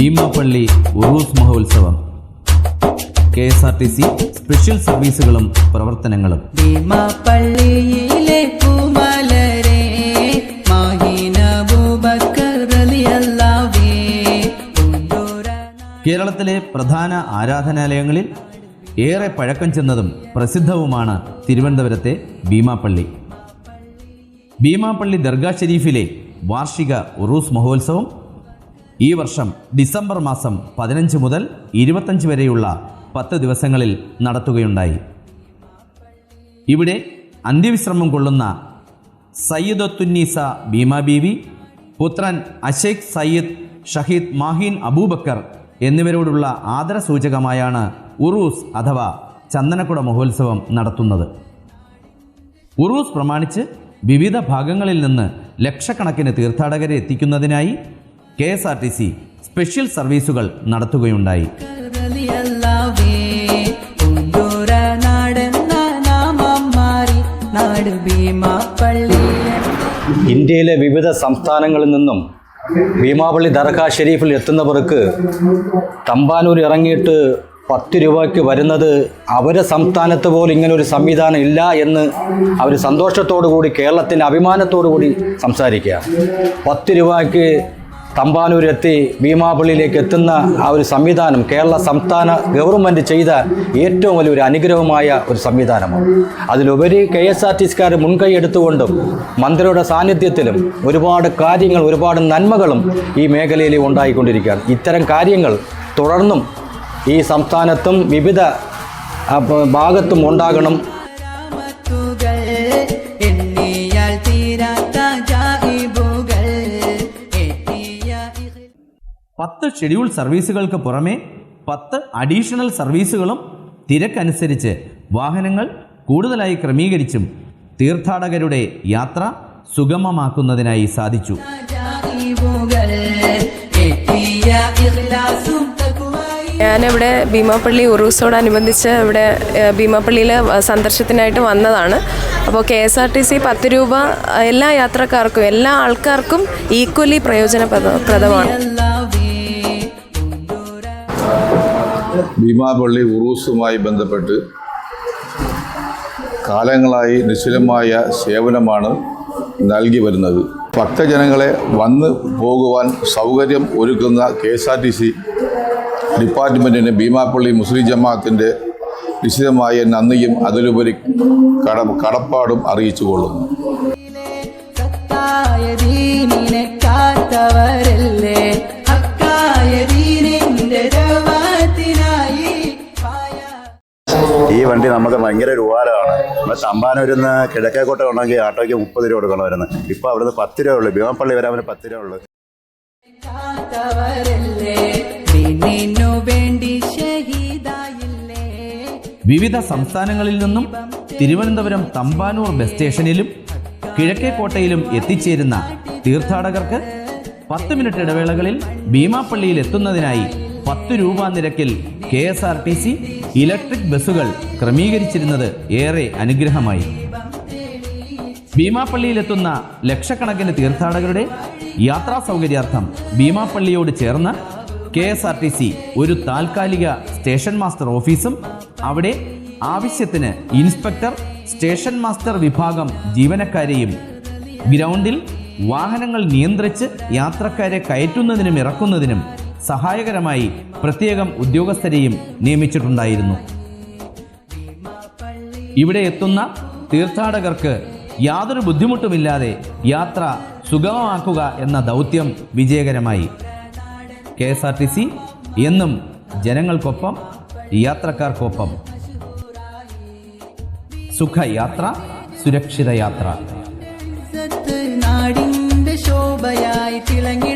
ഭീമാപ്പള്ളി ഉറൂസ് മഹോത്സവം. K S R T C special സർവീസുകളും പ്രവർത്തനങ്ങളും. ഭീമാപ്പള്ളിയിലെ പൂമലരെ കേരളത്തിലെ പ്രധാന ആരാധനാലയങ്ങളിൽ ഏറെ പഴക്കം ചെന്നതും പ്രസിദ്ധവുമാണ് തിരുവനന്തപുരത്തെ ഭീമാപ്പള്ളി ഭീമാപ്പള്ളി ദർഗാ ഷെരീഫിലെ വാർഷിക ഉറൂസ് മഹോത്സവം ഈ വർഷം ഡിസംബർ മാസം പതിനഞ്ച് മുതൽ ഇരുപത്തഞ്ച് വരെയുള്ള പത്ത് ദിവസങ്ങളിൽ നടത്തുകയുണ്ടായി. ഇവിടെ അന്ത്യവിശ്രമം കൊള്ളുന്ന സയ്യിദത്തുന്നീസ ഭീമ ബീവി പുത്രൻ അഷേഖ് സയ്യിദ് ഷഹീദ് മാഹീൻ അബൂബക്കർ എന്നിവരോടുള്ള ആദരസൂചകമായാണ് ഉറൂസ് അഥവാ ചന്ദനക്കുട മഹോത്സവം നടത്തുന്നത്. ഉറൂസ് പ്രമാണിച്ച് വിവിധ ഭാഗങ്ങളിൽ നിന്ന് ലക്ഷക്കണക്കിന് തീർത്ഥാടകരെ എത്തിക്കുന്നതിനായി K S R T C special സർവീസുകൾ നടത്തുകയുണ്ടായി. ഇന്ത്യയിലെ വിവിധ സംസ്ഥാനങ്ങളിൽ നിന്നും ഭീമാപള്ളി ദർഗാ ഷെരീഫിൽ എത്തുന്നവർക്ക് തമ്പാനൂർ ഇറങ്ങിയിട്ട് പത്ത് രൂപയ്ക്ക് വരുന്നത് അവരെ സംസ്ഥാനത്ത് പോലും ഇങ്ങനെ ഒരു സംവിധാനം ഇല്ല എന്ന് അവർ സന്തോഷത്തോടു കൂടി കേരളത്തിന്റെ അഭിമാനത്തോടു കൂടി സംസാരിക്കുക. പത്ത് രൂപയ്ക്ക് തമ്പാനൂരെത്തി ഭീമാപള്ളിയിലേക്ക് എത്തുന്ന ആ ഒരു സംവിധാനം കേരള സംസ്ഥാന ഗവൺമെന്റ് ചെയ്ത ഏറ്റവും വലിയൊരു അനുഗ്രഹമായ ഒരു സംവിധാനമാണ്. അതിലുപരി കെ എസ് ആർ ടി സിക്കാർ മുൻകൈ എടുത്തുകൊണ്ടും മന്ത്രിയുടെ സാന്നിധ്യത്തിലും ഒരുപാട് കാര്യങ്ങൾ ഒരുപാട് നന്മകളും ഈ മേഖലയിൽ ഉണ്ടായിക്കൊണ്ടിരിക്കുകയാണ്. ഇത്തരം കാര്യങ്ങൾ തുടർന്നും ഈ സംസ്ഥാനത്തും വിവിധ ഭാഗത്തും ഉണ്ടാകണം. പത്ത് ഷെഡ്യൂൾ സർവീസുകൾക്ക് പുറമെ പത്ത് അഡീഷണൽ സർവീസുകളും തിരക്കനുസരിച്ച് വാഹനങ്ങൾ കൂടുതലായി ക്രമീകരിച്ചും തീർത്ഥാടകരുടെ യാത്ര സുഗമമാക്കുന്നതിനായി സാധിച്ചു. ഞാനിവിടെ ഭീമാപ്പള്ളി ഉറൂസോടനുബന്ധിച്ച് ഇവിടെ ഭീമാപ്പള്ളിയിൽ സന്ദർശനത്തിനായിട്ട് വന്നതാണ്. അപ്പോൾ K S R T C പത്ത് രൂപ എല്ലാ യാത്രക്കാർക്കും എല്ലാ ആൾക്കാർക്കും ഈക്വലി പ്രയോജനപ്രദമാണ് ഭീമാപള്ളി ഉറൂസുമായി ബന്ധപ്പെട്ട് കാലങ്ങളായി നിശ്ചലമായ സേവനമാണ് നൽകി വരുന്നത്. ഭക്തജനങ്ങളെ വന്ന് പോകുവാൻ സൗകര്യം ഒരുക്കുന്ന K S R T C ഡിപ്പാർട്ട്മെന്റിന് Beemapally Muslim ജമാഅത്തിന്റെ നിശ്ചിതമായ നന്ദിയും അതിലുപരി കട കടപ്പാടും അറിയിച്ചു കൊള്ളുന്നു. സത്തായ കാത്തവരല്ലേ? വണ്ടി നമുക്ക് ഭയങ്കര ഒരു ഉപകാരമാണ്. നമ്മൾ തമ്പാനൂരിൽ നിന്ന് കിഴക്കേക്കോട്ട ഉണ്ടെങ്കിൽ ആട്ടോയ്ക്ക് മുപ്പത് രൂപ കൊടുക്കണം വരുന്നത് ഇപ്പോൾ അവിടുന്ന് പത്ത് രൂപ ഉള്ളൂ. ഭീമപ്പള്ളി വരാൻ അവന് പത്ത് രൂപ ഉള്ളൂ. വിവിധ സംസ്ഥാനങ്ങളിൽ നിന്നും തിരുവനന്തപുരം തമ്പാനൂർ ബസ് സ്റ്റേഷനിലും കിഴക്കേക്കോട്ടയിലും എത്തിച്ചേരുന്ന തീർത്ഥാടകർക്ക് പത്ത് മിനിറ്റ് ഇടവേളകളിൽ ഭീമാപ്പള്ളിയിൽ എത്തുന്നതിനായി പത്ത് രൂപ നിരക്കിൽ K S R T C electric ബസ്സുകൾ ക്രമീകരിച്ചിരുന്നത് ഏറെ അനുഗ്രഹമായി. ഭീമാപ്പള്ളിയിലെത്തുന്ന ലക്ഷക്കണക്കിന് തീർത്ഥാടകരുടെ യാത്രാ സൗകര്യാർത്ഥം ഭീമാപ്പള്ളിയോട് ചേർന്ന് K S R T C ഒരു താൽക്കാലിക സ്റ്റേഷൻ മാസ്റ്റർ ഓഫീസും അവിടെ ആവശ്യത്തിന് ഇൻസ്പെക്ടർ സ്റ്റേഷൻ മാസ്റ്റർ വിഭാഗം ജീവനക്കാരെയും ഗ്രൗണ്ടിൽ വാഹനങ്ങൾ നിയന്ത്രിച്ച് യാത്രക്കാരെ കയറ്റുന്നതിനും ഇറക്കുന്നതിനും സഹായകരമായി പ്രത്യേകം ഉദ്യോഗസ്ഥരെയും നിയമിച്ചിട്ടുണ്ടായിരുന്നു. ഇവിടെ എത്തുന്ന തീർത്ഥാടകർക്ക് യാതൊരു ബുദ്ധിമുട്ടുമില്ലാതെ യാത്ര സുഗമമാക്കുക എന്ന ദൗത്യം വിജയകരമായി. K S R T C എന്നും ജനങ്ങൾക്കൊപ്പം യാത്രക്കാർക്കൊപ്പം. സുഖയാത്ര സുരക്ഷിത യാത്ര നാടിന്റെ ശോഭയായി തിളങ്ങിടുന്ന